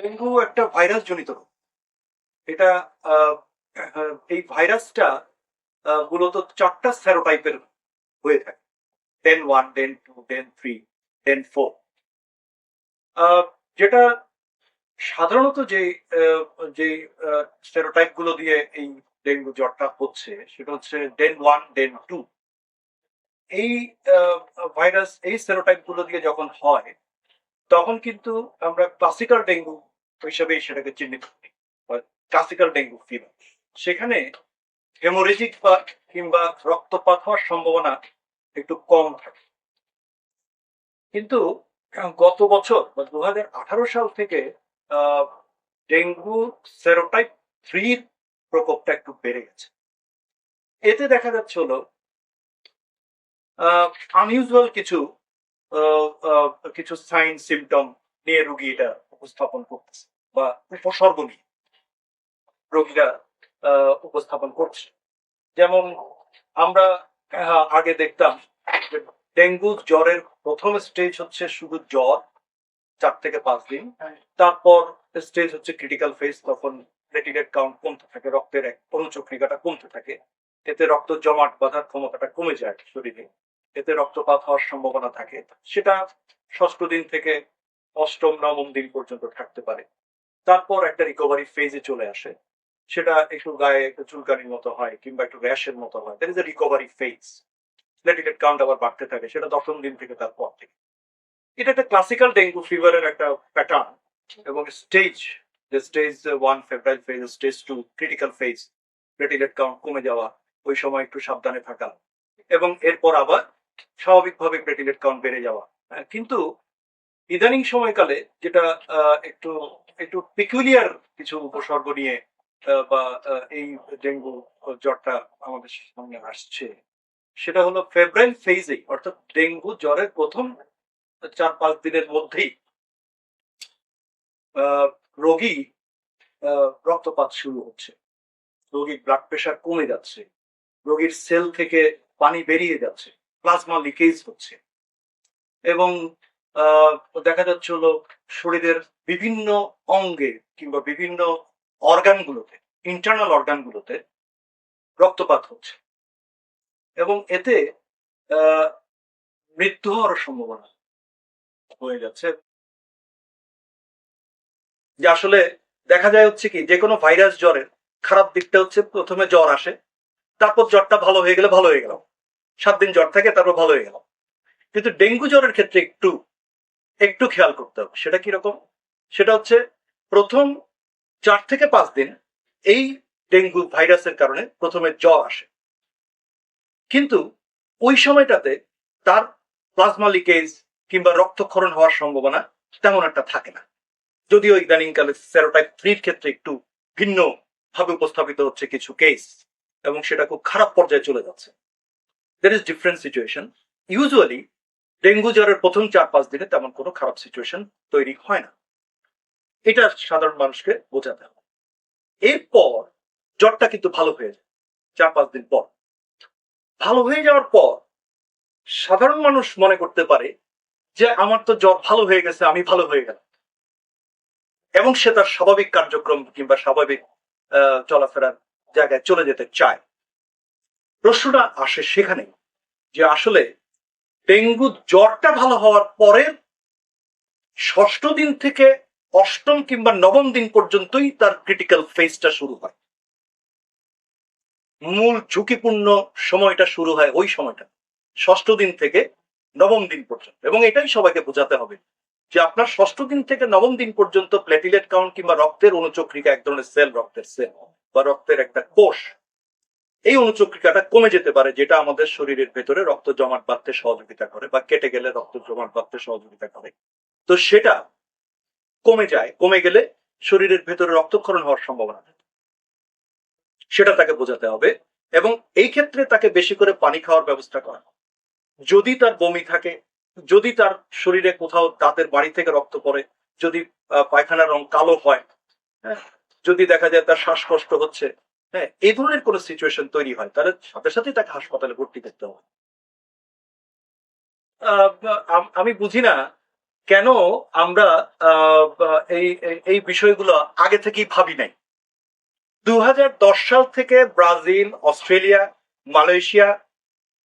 Dengue একটা virus জনিত রোগ। এটা এই ভাইরাসটা মূলত চারটা স্যারোটাইপের হয়ে থাকে। DEN one DEN two DEN three DEN four যেটা সাধারণত যে যে স্টেরোটাইপগুলো দিয়ে এই ডেঙ্গু জ্বরটা হচ্ছে, সেটা হচ্ছে ডেন ওয়ান ডেন টু এই ভাইরাস এই স্টেরোটাইপগুলো দিয়ে যখন হয়, তখন কিন্তু আমরা ক্লাসিক্যাল ডেঙ্গু হিসেবে সেটাকে চিহ্নিত ক্লাসিক্যাল ডেঙ্গু ফিভার সেখানে হেমোরেজিক বা কিংবা রক্তপাত হওয়ার সম্ভাবনা একটু কম থাকে। কিন্তু গত বছর বা দু সাল থেকে ডেঙ্গু সেরোটাইপ থ্রির প্রকোপটা একটু বেড়ে গেছে। এতে দেখা যাচ্ছে হলো আনইউজুয়াল কিছু কিছু সাইন সিমটম নিয়ে রুগী এটা উপস্থাপন করতেছে বা উপসর্গ নিয়ে রোগীরা উপস্থাপন করছে। যেমন আমরা আগে দেখতাম যে ডেঙ্গু জ্বরের প্রথম স্টেজ হচ্ছে শুধু জ্বর চার থেকে পাঁচ দিন। তারপর স্টেজ হচ্ছে ক্রিটিক্যাল ফেজ তখন প্লেটিলেট কাউন্ট কমতে থাকে রক্তের এক অনুচক্রিকাটা কমতে থাকে। এতে রক্ত জমাট বাঁধার ক্ষমতাটা কমে যায় শরীরে। এতে রক্তপাত হওয়ার সম্ভাবনা থাকে। সেটা ষষ্ঠ দিন থেকে অষ্টম, নবম দিন পর্যন্ত থাকতে পারে। তারপর একটা রিকভারি ফেজে চলে আসে। সেটা একটু গায়ে একটু চুলকানির মতো হয় কিংবা একটু র্যাশের মতো হয়। That is a recovery phase platelet count আবার বাড়তে থাকে। সেটা দশম দিন থেকে তারপর থেকে। এটা একটা ক্লাসিক্যাল ডেঙ্গু ফিভারের একটা প্যাটার্ন এবং স্টেজ যে stage one febrile phase stage two critical phase platelet count কমে যাওয়া, ওই সময় একটু সাবধানে থাকা। এবং এরপর আবার স্বাভাবিকভাবে প্লেটিলেট কাউন্ট বেড়ে যাওয়া। কিন্তু ইদানিং সময়কালে যেটা একটু একটু পিকুলিয়ার কিছু উপসর্গ নিয়ে বা এই ডেঙ্গু জ্বরটা আমাদের সামনে আসছে, সেটা হলো ফেব্রাইল ফেজেই অর্থাৎ ডেঙ্গু জ্বরের প্রথম চার পাঁচ দিনের মধ্যেই রোগী রক্তপাত শুরু হচ্ছে। রোগীর ব্লাড প্রেশার কমে যাচ্ছে, রোগীর সেল থেকে পানি বেরিয়ে যাচ্ছে প্লাজমা লিকেজ হচ্ছে এবং দেখা যাচ্ছে হলো শরীরের বিভিন্ন অঙ্গে কিংবা বিভিন্ন অর্গানগুলোতে ইন্টারনাল অর্গানগুলোতে রক্তপাত হচ্ছে। এবং এতে মৃত্যু হওয়ার সম্ভাবনা হয়ে যাচ্ছে। যে আসলে দেখা যায় হচ্ছে কি, যে কোনো ভাইরাস জ্বরের খারাপ দিকটা হচ্ছে প্রথমে জ্বর আসে, তারপর জ্বরটা ভালো হয়ে গেলে ভালো হয়ে গেল সাত দিন জ্বর থাকে, তারপর ভালো হয়ে গেল কিন্তু ডেঙ্গু জ্বরের ক্ষেত্রে একটু একটু খেয়াল করতে হবে। সেটা কীরকম সেটা হচ্ছে প্রথম চার থেকে পাঁচ দিন এই ডেঙ্গু ভাইরাসের কারণে প্রথমে জ্বর আসে। কিন্তু ওই সময়টাতে তার প্লাজমা লিকেজ কিংবা রক্তক্ষরণ হওয়ার সম্ভাবনা তেমন একটা থাকে না। যদিও ইদানিংকালে সেরোটাইপ থ্রির ক্ষেত্রে একটু ভিন্ন ভাবে উপস্থাপিত হচ্ছে কিছু কেস এবং সেটা খুব খারাপ পর্যায়ে চলে যাচ্ছে। There is different situation usually dengue জ্বরের প্রথম চার পাঁচ দিনে তেমন কোনো খারাপ সিচুয়েশন তৈরি হয় না। এটা সাধারণ মানুষকে বোঝাতে হবে। এরপর জ্বরটা কিন্তু ভালো হয়ে যায়, চার পাঁচ দিন পর। ভালো হয়ে যাওয়ার পর সাধারণ মানুষ মনে করতে পারে যে, আমার তো জ্বর ভালো হয়ে গেছে, আমি ভালো হয়ে গেলাম। এবং সে তার স্বাভাবিক কার্যক্রম কিংবা স্বাভাবিক চলাফেরার জায়গায় চলে যেতে চায়। প্রশ্নটা আসে সেখানে যে, আসলে ডেঙ্গু জ্বরটা ভালো হওয়ার পরে ষষ্ঠ দিন থেকে অষ্টম কিংবা নবম দিন পর্যন্তই তার ক্রিটিক্যাল ফেজটা শুরু হয়। মূল ঝুঁকিপূর্ণ সময়টা শুরু হয় ওই সময়টা, ষষ্ঠ দিন থেকে নবম দিন পর্যন্ত। এবং এটাই সবাইকে বোঝাতে হবে যে আপনার ষষ্ঠ দিন থেকে নবম দিন পর্যন্ত প্লেটিলেট কাউন্ট কিংবা রক্তের অনুচক্রিকা এক ধরনের সেল রক্তের সেল বা রক্তের একটা কোষ এই অনুচক্রিকাটা কমে যেতে পারে, যেটা আমাদের শরীরের ভেতরে রক্ত জমাট বাঁধতে সহযোগিতা করে বা কেটে গেলে রক্ত জমাট বাঁধতে সহযোগিতা করে। তো সেটা কমে যায়, কমে গেলে শরীরের ভেতরে রক্তক্ষরণ হওয়ার সম্ভাবনা থাকে। সেটা তাকে বোঝাতে হবে এবং এই ক্ষেত্রে তাকে বেশি করে পানি খাওয়ার ব্যবস্থা করা যদি তার বমি থাকে, যদি তার শরীরে কোথাও দাঁতের বাড়ি থেকে রক্ত পড়ে, যদি পায়খানার রং কালো হয় হ্যাঁ যদি দেখা যায় তার শ্বাসকষ্ট হচ্ছে হ্যাঁ এই ধরনের কোনো সিচুয়েশন তৈরি হয়। তাহলে সাথে সাথে তাকে হাসপাতালে ভর্তি করতে হবে আমি বুঝি না কেন আমরা এই, এই- বিষয়গুলো আগে থেকেই ভাবি নাই। দু হাজার দশ সাল থেকে Brazil, Australia, Malaysia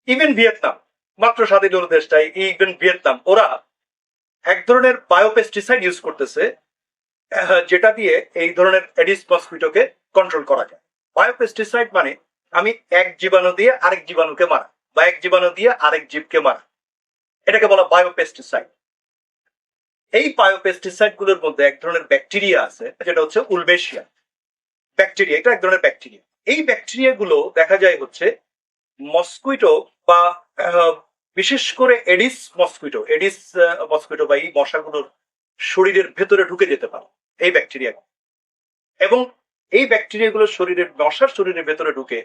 even Vietnam, মাত্র স্বাধীন দেশটাই ইভেন ভিয়েতনাম, ওরা এক ধরনের বায়োপেস্টিসাইড ইউজ করতেছে যেটা দিয়ে এই ধরনের এডিস মসকুইটোকে কন্ট্রোল করা যায়। বায়োপেস্টিসাইড মানে আমি এক জীবাণু দিয়ে আরেক জীবাণুকে মারা বা এক জীবাণু দিয়ে আরেক জীবকে মারা। এটাকে বলা বায়োপেস্টিসাইড এই বায়োপেস্টিসাইডগুলোর মধ্যে এক ধরনের ব্যাকটেরিয়া আছে, যেটা হচ্ছে উলবেশিয়া ব্যাকটেরিয়া এটা এক ধরনের ব্যাকটেরিয়া এই ব্যাকটেরিয়া গুলো দেখা যায় হচ্ছে মসকুইটো বা বিশেষ করে এডিস মসকুইটো এডিস মসকুইটো বা এই মশাগুলোর শরীরের ভেতরে ঢুকে যেতে পারে এই ব্যাকটেরিয়া এবং এই ব্যাকটেরিয়াগুলো শরীরের মশার শরীরের ভেতরে ঢুকে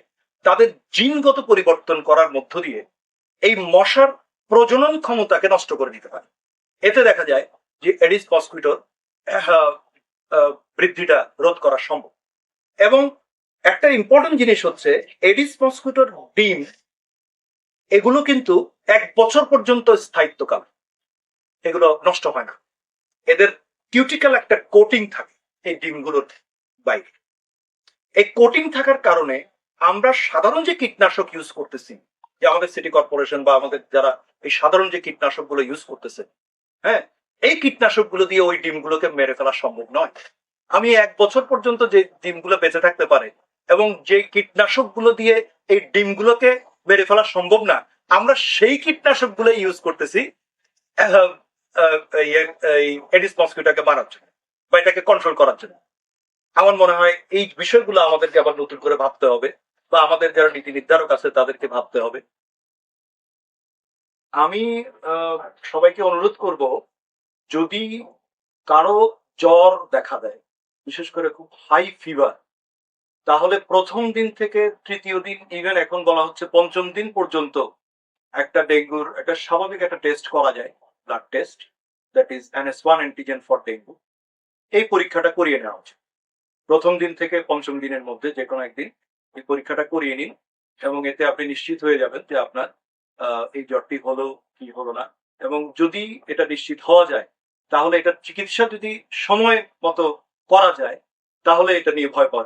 তাদের জিনগত পরিবর্তন করার মধ্য দিয়ে এই মশার প্রজনন ক্ষমতাকে নষ্ট করে দিতে পারে। এতে দেখা যায় যে এডিস মসকুইটোর বৃদ্ধিটা রোধ করা সম্ভব। এবং একটা ইম্পর্টেন্ট জিনিস হচ্ছে এডিস মসকুইটোর ডিম, এগুলো কিন্তু এক বছর পর্যন্ত স্থায়িত্বকাল। এগুলো নষ্ট হয় না। এদের কিউটিক্যাল একটা কোটিং থাকে এই ডিমগুলোর বাইরে। এই কোটিং থাকার কারণে আমরা সাধারণ যে কীটনাশক ইউজ করতেছি, যে আমাদের সিটি কর্পোরেশন বা আমাদের যারা এই সাধারণ যে কীটনাশকগুলো ইউজ করতেছে হ্যাঁ? এই কীটনাশকগুলো দিয়ে ওই ডিমগুলোকে মেরে ফেলা সম্ভব নয়। আমি এক বছর পর্যন্ত যে ডিমগুলো বেঁচে থাকতে পারে এবং যে কীটনাশকগুলো দিয়ে এই ডিমগুলোকে মেরে ফেলা সম্ভব না, আমরা সেই কীটনাশকগুলো ইউজ করতেছি এডিস মস্কিটোকে মারার জন্য বা এটাকে কন্ট্রোল করার জন্য। আমার মনে হয় এই বিষয়গুলো আমাদেরকে আবার নতুন করে ভাবতে হবে বা আমাদের যারা নীতি নির্ধারক আছে তাদেরকে ভাবতে হবে। আমি সবাইকে অনুরোধ করব, যদি কারও জ্বর দেখা দেয়, বিশেষ করে খুব হাই ফিভার তাহলে প্রথম দিন থেকে তৃতীয় দিন ইভেন এখন বলা হচ্ছে পঞ্চম দিন পর্যন্ত একটা ডেঙ্গুর, একটা স্বাভাবিক একটা টেস্ট করা যায় blood test that is NS one antigen for dengue এই পরীক্ষাটা করিয়ে নেওয়া উচিত। প্রথম দিন থেকে পঞ্চম দিনের মধ্যে যে কোনো একদিন এই পরীক্ষাটা করিয়ে নিন এবং এতে আপনি নিশ্চিত হয়ে যাবেন যে আপনার এই জ্বরটি হলো কি হলো না। এবং যদি এটা নিশ্চিত হওয়া যায়, তাহলে এটা চিকিৎসা যদি সময় মতো করা যায়, তাহলে এটা নিয়ে ভয় পাওয়া